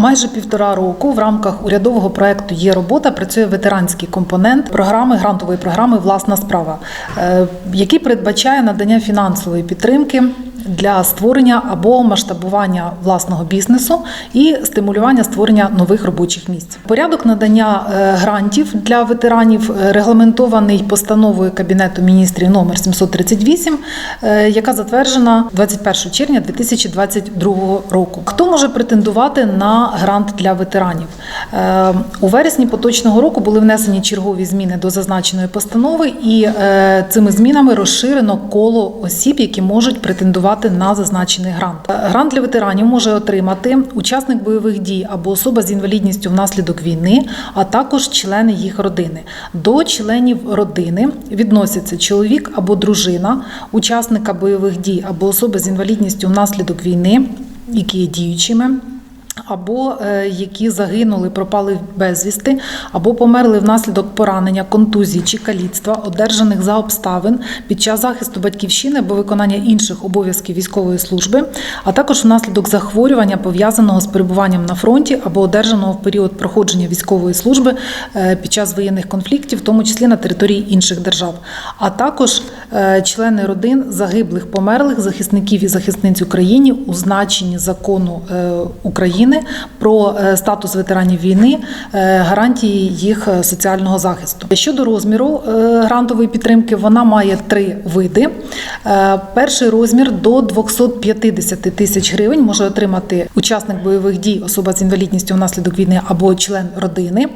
Майже півтора року в рамках урядового проекту є робота. Працює ветеранський компонент програми грантової програми Власна справа, е, який передбачає надання фінансової підтримки для створення або масштабування власного бізнесу і стимулювання створення нових робочих місць. Порядок надання е, грантів для ветеранів е, регламентований постановою Кабінету міністрів номер 738, е, яка затверджена 21 червня 2022 року. Хто може претендувати на грант для ветеранів? У вересні поточного року були внесені чергові зміни до зазначеної постанови, і цими змінами розширено коло осіб, які можуть претендувати на зазначений грант. Грант для ветеранів може отримати учасник бойових дій або особа з інвалідністю внаслідок війни, а також члени їх родини. До членів родини відносяться чоловік або дружина, учасника бойових дій або особа з інвалідністю внаслідок війни, які є діючими. Або е, які загинули, пропали безвісти, або померли внаслідок поранення, контузії чи каліцтва, одержаних за обставин під час захисту батьківщини або виконання інших обов'язків військової служби, а також внаслідок захворювання, пов'язаного з перебуванням на фронті або одержаного в період проходження військової служби е, під час воєнних конфліктів, в тому числі на території інших держав, а також члени родин загиблих, померлих захисників і захисниць України у значенні закону е, України про е, статус ветеранів війни, е, гарантії їх е, соціального захисту. Щодо розміру е, грантової підтримки, вона має три види. Е, Перший розмір до 250 тисяч гривень може отримати учасник бойових дій, особа з інвалідністю внаслідок війни або член родини.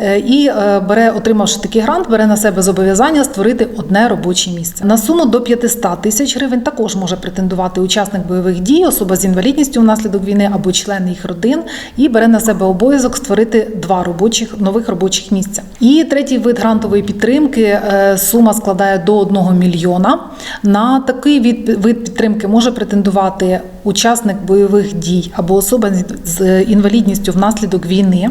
Е, І е, бере, отримавши такий грант, бере на себе зобов'язання створити одне робоче місце. На суму до 500 тисяч гривень також може претендувати учасник бойових дій, особа з інвалідністю внаслідок війни або члени їх родин, і бере на себе обов'язок створити два робочих нових робочих місця. І третій вид грантової підтримки е, сума складає до 1 мільйона. На такий від вид підтримки може претендувати учасник бойових дій або особа з- з інвалідністю внаслідок війни,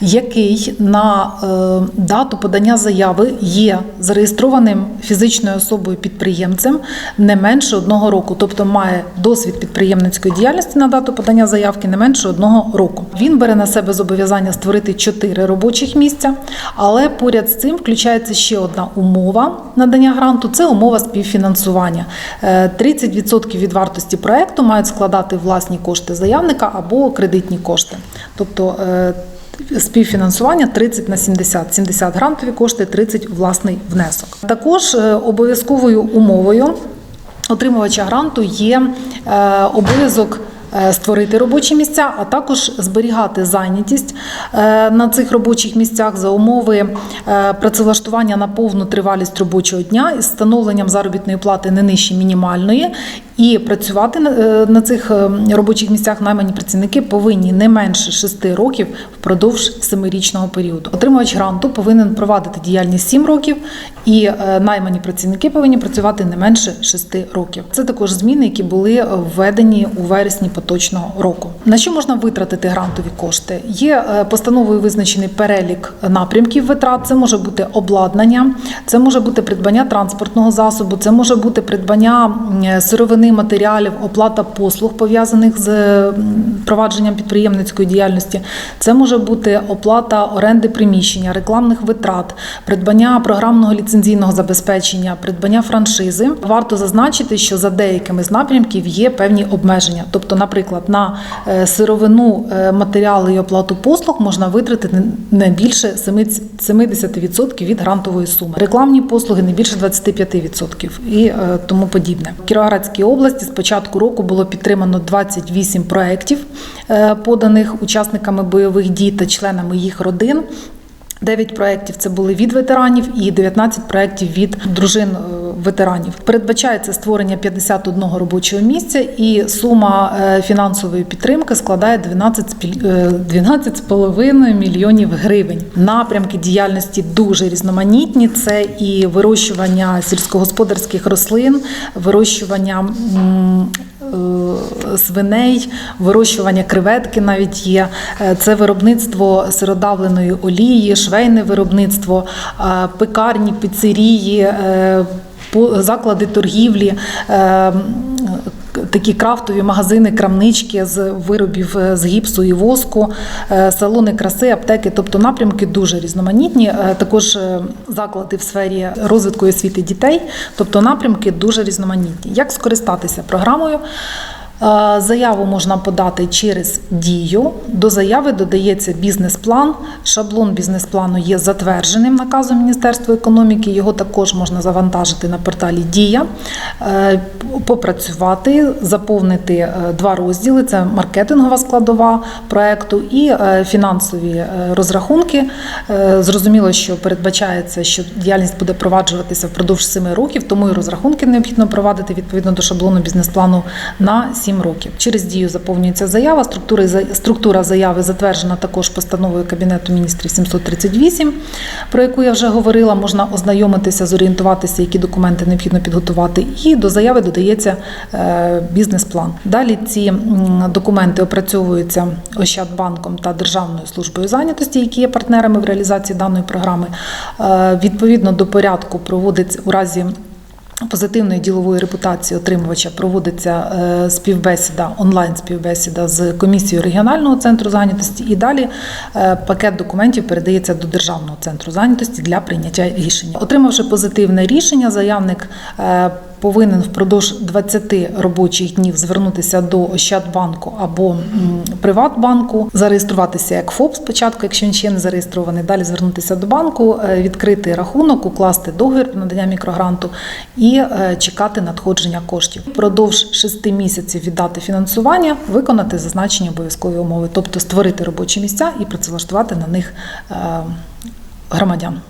який на е, дату подання заяви є зареєстрованим фізичною особою підприємцем не менше одного року, тобто має досвід підприємницької діяльності на дату подання заявки не менше одного року. Він бере на себе зобов'язання створити чотири робочих місця, але поряд з цим включається ще одна умова надання гранту це умова співфінансування. Е, 30% від вартості проекту мають складати власні кошти заявника або кредитні кошти. Тобто е, співфінансування 30 на 70. 70 грантові кошти, 30 власний внесок. Також е, обов'язковою умовою отримувача гранту є е, обов'язок. Е, Створити робочі місця, а також зберігати зайнятість е, на цих робочих місцях за умови е, працевлаштування на повну тривалість робочого дня із встановленням заробітної плати не нижче мінімальної, і працювати на- цих робочих місцях наймані працівники повинні не менше 6 років впродовж 7-річного періоду. Отримувач гранту повинен провадити діяльність 7 років, і наймані працівники повинні працювати не менше 6 років. Це також зміни, які були введені у вересні поточного року. На що можна витратити грантові кошти? Є е, постановою визначений перелік напрямків витрат. Це може бути обладнання, це може бути придбання транспортного засобу, це може бути придбання сировини матеріалів, оплата послуг пов'язаних з провадженням підприємницької діяльності. Це може бути оплата оренди приміщення, рекламних витрат, придбання програмного ліцензійного забезпечення, придбання франшизи. Варто зазначити, що за деякими з напрямків є певні обмеження. Тобто, наприклад, на е, сировину, е, матеріали і оплату послуг можна витратити не більше 70% від грантової суми. Рекламні послуги не більше 25% і е, тому подібне. В Кіровоградській області з початку року було підтримано 28 проєктів, поданих учасниками бойових дій та членами їх родин. 9 проєктів це були від ветеранів і 19 проєктів від дружин е, ветеранів. Передбачається створення 51 робочого місця, і сума е, фінансової підтримки складає 12 спіль- е, 12,5 мільйонів гривень. Напрямки діяльності дуже різноманітні. Це і вирощування сільськогосподарських рослин, вирощування. Е, Свиней, вирощування креветки навіть є. Е, Це виробництво сиродавленої олії, швейне виробництво, е, пекарні, піцерії, заклади торгівлі. Такі крафтові магазини, крамнички з виробів е, з гіпсу і воску, е, салони краси, аптеки. Тобто напрямки дуже різноманітні. Е, Також заклади в сфері розвитку освіти дітей, тобто напрямки дуже різноманітні. Як скористатися програмою? Е, Заяву можна подати через дію. До заяви додається бізнес-план. Шаблон бізнес-плану є затвердженим наказом Міністерства економіки. Його також можна завантажити на порталі Дія, Е, попрацювати, заповнити е, два розділи: це маркетингова складова проекту і фінансові розрахунки. Зрозуміло, що передбачається, що діяльність буде проваджуватися впродовж 7 років, тому і розрахунки необхідно провадити відповідно до шаблону бізнес-плану на 7 років. Через дію заповнюється заява. Структура, структура заяви затверджена також постановою Кабінету міністрів 738, про яку я вже говорила. Можна ознайомитися, зорієнтуватися, які документи необхідно підготувати. І до заяви додається е, бізнес-план. Далі ці документи опрацьовуються Ощадбанком та Державною службою зайнятості, які є партнерами в реалізації даної програми. Е, Відповідно до порядку проводиться у разі. Позитивної ділової репутації отримувача проводиться е, співбесіда, онлайн співбесіда з комісією регіонального центру зайнятості, і далі е, пакет документів передається до державного центру зайнятості для прийняття рішення. Отримавши позитивне рішення, заявник е, повинен впродовж 20 робочих днів звернутися до Ощадбанку або Приватбанку, зареєструватися як ФОП спочатку, якщо він ще не зареєстрований. Далі звернутися до банку, е, відкрити рахунок, укласти договір про надання мікрогранту і е, чекати надходження коштів. Впродовж 6 місяців від дати фінансування виконати зазначені обов'язкові умови, тобто створити робочі місця і працевлаштувати на них е, громадян.